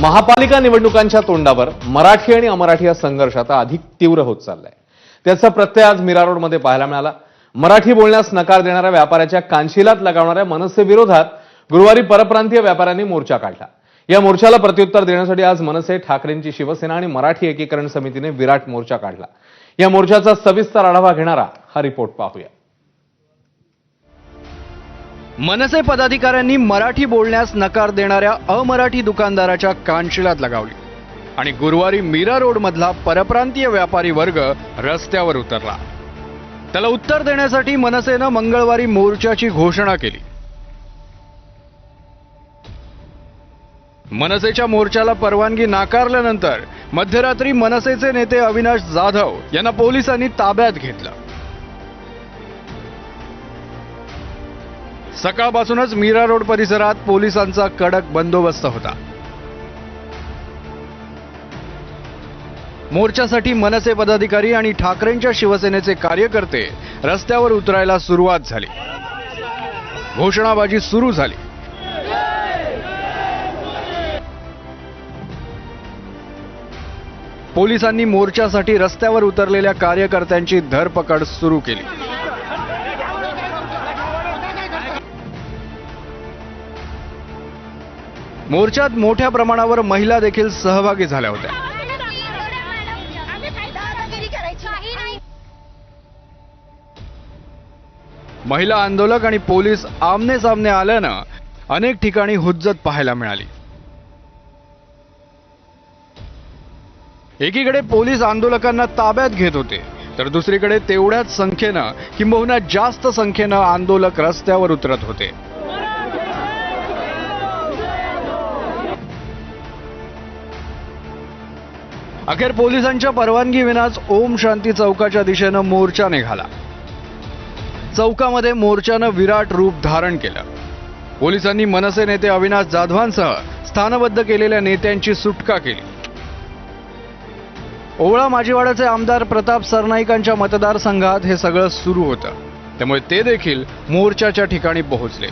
महापालिका निवडणुकांच्या तोंडावर मराठी आणि अमराठी हा संघर्ष आता अधिक तीव्र होत चाललाय. त्याचा प्रत्यय आज मीरा रोडमध्ये पाहायला मिळाला. मराठी बोलण्यास नकार देणाऱ्या व्यापाऱ्याच्या कानशिलात लगावणाऱ्या मनसेविरोधात गुरुवारी परप्रांतीय व्यापाऱ्यांनी मोर्चा काढला. या मोर्चाला प्रत्युत्तर देण्यासाठी आज मनसे ठाकरेंची शिवसेना आणि मराठी एकीकरण समितीने विराट मोर्चा काढला. या मोर्चाचा सविस्तर आढावा घेणारा हा रिपोर्ट पाहूया. मनसे पदाधिकाऱ्यांनी मराठी बोलण्यास नकार देणाऱ्या अमराठी दुकानदाराच्या कानशिलात लगावली आणि गुरुवारी मीरा रोडमधला परप्रांतीय व्यापारी वर्ग रस्त्यावर उतरला. त्याला उत्तर देण्यासाठी मनसेनं मंगळवारी मोर्चाची घोषणा केली. मनसेच्या मोर्चाला परवानगी नाकारल्यानंतर मध्यरात्री मनसेचे नेते अविनाश जाधव यांना पोलिसांनी ताब्यात घेतलं. सकाळपासूनच मीरा रोड परिसरात पोलिसांचा कडक बंदोबस्त होता. मोर्चासाठी मनसे पदाधिकारी आणि ठाकरेंच्या शिवसेनेचे कार्यकर्ते रस्त्यावर उतरायला सुरुवात झाली. घोषणाबाजी सुरू झाली. पोलिसांनी मोर्चासाठी रस्त्यावर उतरलेल्या कार्यकर्त्यांची धरपकड सुरू केली. मोर्चात मोठ्या प्रमाणावर महिला देखील सहभागी झाल्या होत्या. महिला आंदोलक आणि पोलीस आमने सामने आल्यानं अनेक ठिकाणी हुज्जत पाहायला मिळाली. एकीकडे पोलीस आंदोलकांना ताब्यात घेत होते तर दुसरीकडे तेवढ्याच संख्येनं किंबहुना जास्त संख्येनं आंदोलक रस्त्यावर उतरत होते. अखेर पोलिसांच्या परवानगी विनाच ओम शांती चौकाच्या दिशेनं मोर्चा निघाला. चौकामध्ये मोर्चानं विराट रूप धारण केलं. पोलिसांनी मनसे नेते अविनाश जाधवांसह स्थानबद्ध केलेल्या नेत्यांची सुटका केली. ओवळा माजीवाड्याचे आमदार प्रताप सरनाईकांच्या मतदारसंघात हे सगळं सुरू होतं. त्यामुळे ते देखील मोर्चाच्या ठिकाणी पोहोचले.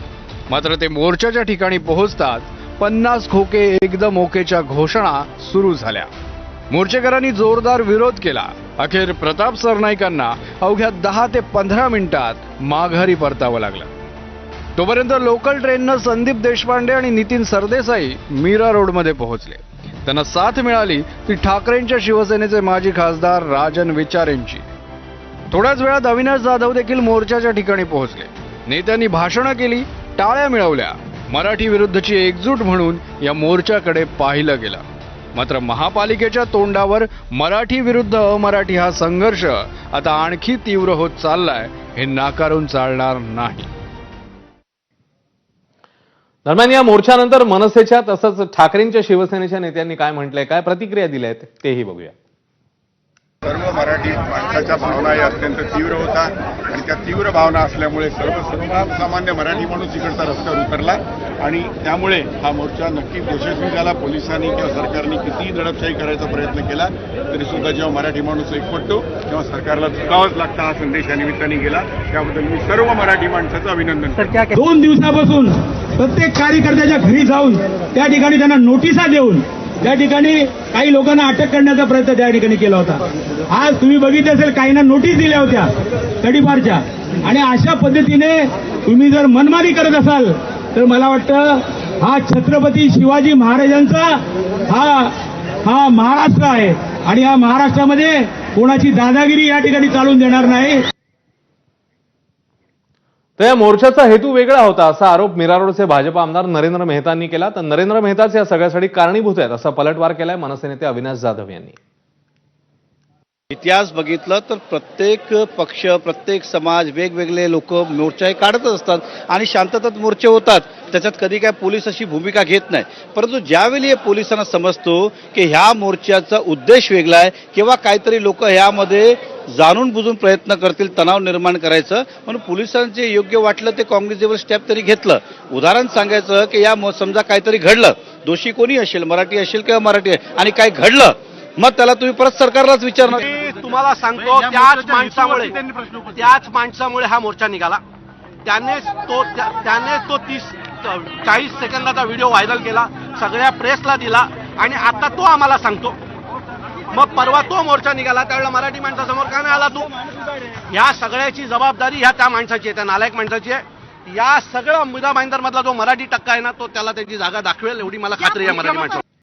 मात्र ते मोर्चाच्या ठिकाणी पोहोचताच पन्नास खोके एकदम ओकेच्या घोषणा सुरू झाल्या. मोर्चेकरांनी जोरदार विरोध केला. अखेर प्रताप सरनाईकांना अवघ्या दहा ते पंधरा मिनिटात माघारी परतावं लागलं. तोपर्यंत लोकल ट्रेननं संदीप देशपांडे आणि नितीन सरदेसाई मीरा रोडमध्ये पोहोचले. त्यांना साथ मिळाली ती ठाकरेंच्या शिवसेनेचे माजी खासदार राजन विचारेंची. थोड्याच वेळात अविनाश जाधव देखील मोर्चाच्या ठिकाणी पोहोचले. नेत्यांनी भाषणं केली टाळ्या मिळवल्या. मराठी विरुद्धची एकजूट म्हणून या मोर्चाकडे पाहिलं गेलं. मात्र महापालिकेच्या तोंडावर मराठी विरुद्ध अमराठी हा संघर्ष आता आणखी तीव्र होत चाललाय हे नाकारून चालणार नाही. दरम्यान या मोर्चानंतर मनसेच्या तसंच ठाकरेंच्या शिवसेनेच्या नेत्यांनी काय म्हटलंय काय प्रतिक्रिया दिल्या आहेत तेही बघूया. सर्व मराठी माणसाच्या भावना या अत्यंत तीव्र होतात आणि त्या तीव्र भावना असल्यामुळे सर्व सर्वसामान्य मराठी माणूस इकडचा रस्त्यावर उतरला. आणि त्यामुळे हा मोर्चा नक्कीच यशस्वी झाला पोलिसांनी किंवा सरकारने कितीही दडपशाही करायचा प्रयत्न केला तरी सुद्धा जेव्हा मराठी माणूस एकवटतो तेव्हा सरकारला झुकावंच लागतं हा संदेश या निमित्ताने गेला. त्याबद्दल मी सर्व मराठी माणसाचं अभिनंदन करतो. दोन दिवसापासून प्रत्येक कार्यकर्त्याच्या घरी जाऊन त्या ठिकाणी त्यांना नोटिसा देऊन त्या ठिकाणी काही लोकांना अटक करण्याचा प्रयत्न त्या ठिकाणी केला होता. आज तुम्ही बघितलं असेल काहींना नोटीस दिल्या होत्या तडीपारच्या. आणि अशा पद्धतीने तुम्ही जर मनमानी करत असाल तर मला वाटतं हा छत्रपती शिवाजी महाराजांचा हा हा महाराष्ट्र आहे. आणि या महाराष्ट्रामध्ये कोणाची दादागिरी या ठिकाणी चालून देणार नाही. तर या मोर्चाचा हेतू वेगळा होता असा आरोप मीरा रोडचे भाजप आमदार नरेंद्र मेहतांनी केला. तर नरेंद्र मेहताच या सगळ्यासाठी कारणीभूत आहेत असा पलटवार केलाय मनसे नेते अविनाश जाधव यांनी. इतिहास बघितलं तर प्रत्येक पक्ष प्रत्येक समाज वेगवेगळे लोक मोर्चे काढतच असतात आणि शांततेत मोर्चे होतात. त्याच्यात कधी काय पोलीस अशी भूमिका घेत नाही. परंतु ज्यावेळी हे पोलिसांना समजतो की ह्या मोर्चाचा उद्देश वेगळा आहे किंवा काहीतरी लोक ह्यामध्ये जाणून बुजून प्रयत्न करतील तणाव निर्माण करायचं म्हणून पोलिसांचे योग्य वाटलं ते काँग्रेसवर स्टेप तरी घेतलं. उदाहरण सांगायचं की या समजा काहीतरी घडलं. दोषी कोणी असेल मराठी असेल किंवा मराठी आणि काय घडलं मग त्याला तुम्ही परत सरकारलाच विचारणार. मी तुम्हाला सांगतो त्याच माणसामुळे त्याच माणसामुळे हा मोर्चा निघाला. त्याने तो त्या- त्याने तो तीस चाळीस सेकंदाचा व्हिडिओ व्हायरल केला सगळ्या प्रेसला दिला आणि आता तो आम्हाला सांगतो. मग परवा तो मोर्चा निघाला त्यावेळेला मराठी माणसासमोर का नाही आला तू? ह्या सगळ्याची जबाबदारी ह्या त्या माणसाची आहे त्या नालायक माणसाची आहे. या सगळं मुदा भाईंदर मधला जो मराठी टक्का आहे ना तो त्याला त्याची जागा दाखवेल एवढी मला खात्री आहे मराठी माणसा